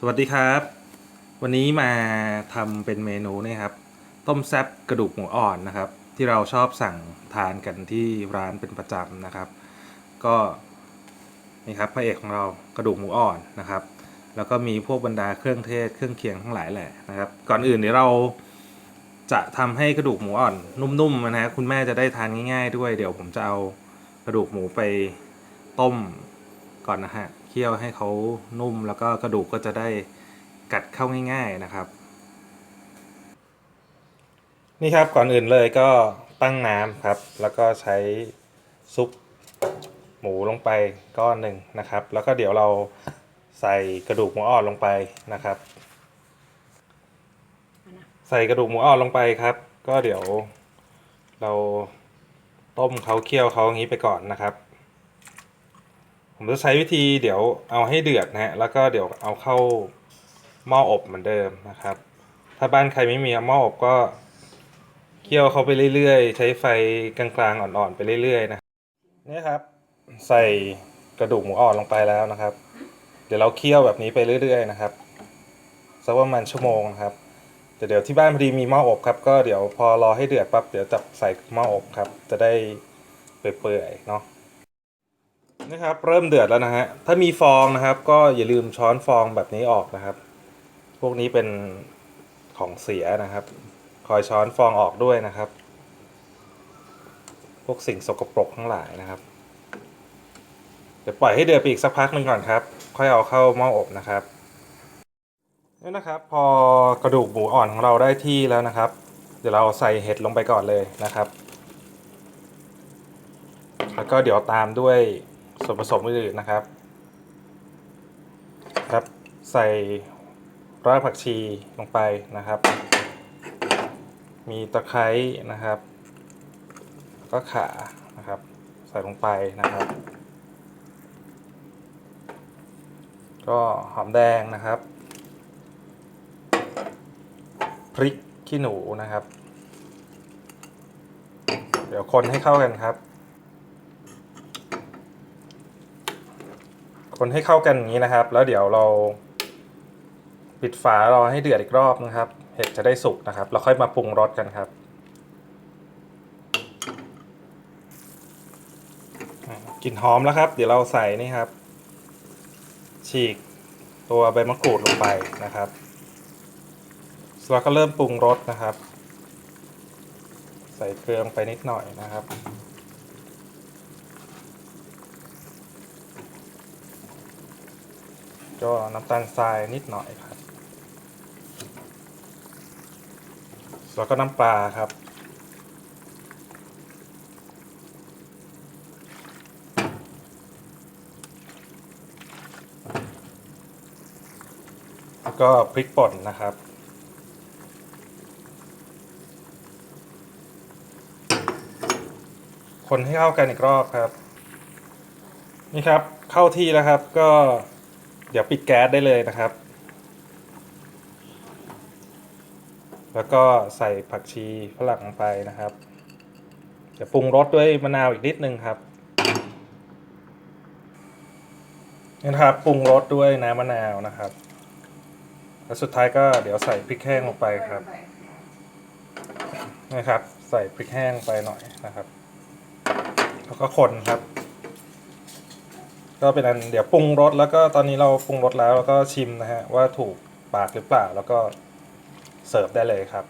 สวัสดีครับ วันนี้มาทำเป็นเมนูนี่ครับ ต้มแซบกระดูกหมูอ่อนนะครับ ที่เราชอบสั่งทานกันที่ร้านเป็นประจำนะครับ ก็นี่ครับพระเอกของเรากระดูกหมูอ่อนนะครับ แล้วก็มีพวกบรรดาเครื่องเทศเครื่องเคียงทั้งหลายแหละนะครับ ก่อนอื่นเดี๋ยวเราจะทำให้กระดูกหมูอ่อนนุ่มๆนะฮะคุณแม่จะได้ทานง่าย ๆ ด้วย เดี๋ยวผมจะเอากระดูกหมูไปต้มก่อนนะฮะ เคี่ยวให้เขานุ่มแล้วก็กระดูกก็จะได้กัดเข้าง่าย ๆนะครับ นี่ครับก่อนอื่นเลยก็ตั้งน้ำครับ แล้วก็ใช้ซุปหมูลงไปก้อนหนึ่งนะครับ แล้วก็เดี๋ยวเราใส่กระดูกหมูอ่อนลงไปนะครับ ใส่กระดูกหมูอ่อนลงไปครับ ก็เดี๋ยวเราต้มเขาเคี่ยวเขาอย่างนี้ไปก่อนนะครับ ผมจะใช้วิธีเดี๋ยวเอาให้เดือดนะฮะแล้วก็เดี๋ยวเอาเข้าหม้ออบเหมือนเดิมนะครับ ถ้าบ้านใครไม่มีหม้ออบก็เคี่ยวเขาไปเรื่อยๆ ใช้ไฟกลางๆอ่อนๆไปเรื่อยๆนะนี่ครับ ใส่กระดูกหมูอ่อนลงไปแล้วนะครับ เดี๋ยวเราเคี่ยวแบบนี้ไปเรื่อยๆนะครับสักประมาณชั่วโมงนะครับแต่เดี๋ยวที่บ้านพอดีมีหม้ออบครับ ก็เดี๋ยวพอรอให้เดือดปั๊บเดี๋ยวจับใส่หม้ออบครับ จะได้เปื่อยๆเนาะ นะครับเริ่มเดือดแล้วนะฮะถ้ามีฟองนะครับ ก็อย่าลืมช้อนฟองแบบนี้ออกนะครับ พวกนี้เป็นของเสียนะครับ คอยช้อนฟองออกด้วยนะครับ พวกสิ่งสกปรกทั้งหลายนะครับเดี๋ยวปล่อยให้เดือดไปอีกสักพักหนึ่งก่อนครับ ค่อยเอาเข้าหม้ออบนะครับนี่นะครับ พอกระดูกหมูอ่อนของเราได้ที่แล้วนะครับ เดี๋ยวเราใส่เห็ดลงไปก่อนเลยนะครับ แล้วก็เดี๋ยวตามด้วย ส่วนผสมอื่นๆนะครับ ครับ ใส่รากผักชีลงไปนะครับ มีตะไคร้นะครับ ก็ขานะครับ ใส่ลงไปนะครับ ก็หอมแดงนะครับ พริกขี้หนูนะครับ เดี๋ยวคนให้เข้ากันครับ คนให้เข้ากันอย่างนี้นะครับ แล้วเดี๋ยวเรา ปิดฝารอให้เดือดอีกรอบนะครับ เห็ดจะได้สุกนะครับแล้วค่อยมาปรุงรสกันครับกลิ่นหอมแล้วครับ เดี๋ยวเราใส่นี่ครับ ฉีกตัวใบมะกรูดลงไปนะครับแล้วก็เริ่มปรุงรสนะครับ ใส่เกลือลงไปนิดหน่อยนะครับ ก็น้ำตาลทรายนิดหน่อยครับ แล้วก็น้ำปลาครับ แล้วก็พริกป่นนะครับคนให้เข้ากันอีกรอบครับ นี่ครับเข้าที่แล้วครับก็ เดี๋ยวปิดแก๊สได้เลยนะครับ แล้วก็ใส่ผักชีฝรั่งลงไปนะครับ จะปรุงรสด้วยมะนาวอีกนิดนึงครับนี่นะครับปรุงรสด้วยน้ำมะนาวนะครับ แล้วสุดท้ายก็เดี๋ยวใส่พริกแห้งลงไปครับนะครับ ใส่พริกแห้งไปหน่อยนะครับ แล้วก็คนครับ ก็เป็นอันเดี๋ยวปรุงรสแล้วก็ตอนนี้เราปรุงรสแล้วแล้วก็ชิมนะฮะว่าถูกปากหรือเปล่าแล้วก็เสิร์ฟได้เลยครับ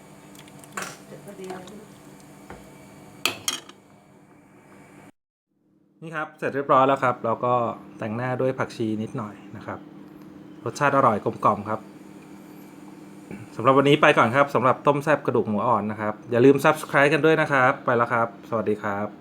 นี่ครับเสร็จเรียบร้อยแล้วครับ แล้วก็แต่งหน้าด้วยผักชีนิดหน่อยนะครับ รสชาติอร่อยกลมกล่อมครับสำหรับวันนี้ไปก่อนครับสำหรับต้มแซ่บกระดูกหมูอ่อนนะครับ อย่าลืม subscribe กันด้วยนะครับ ไปแล้วครับ สวัสดีครับ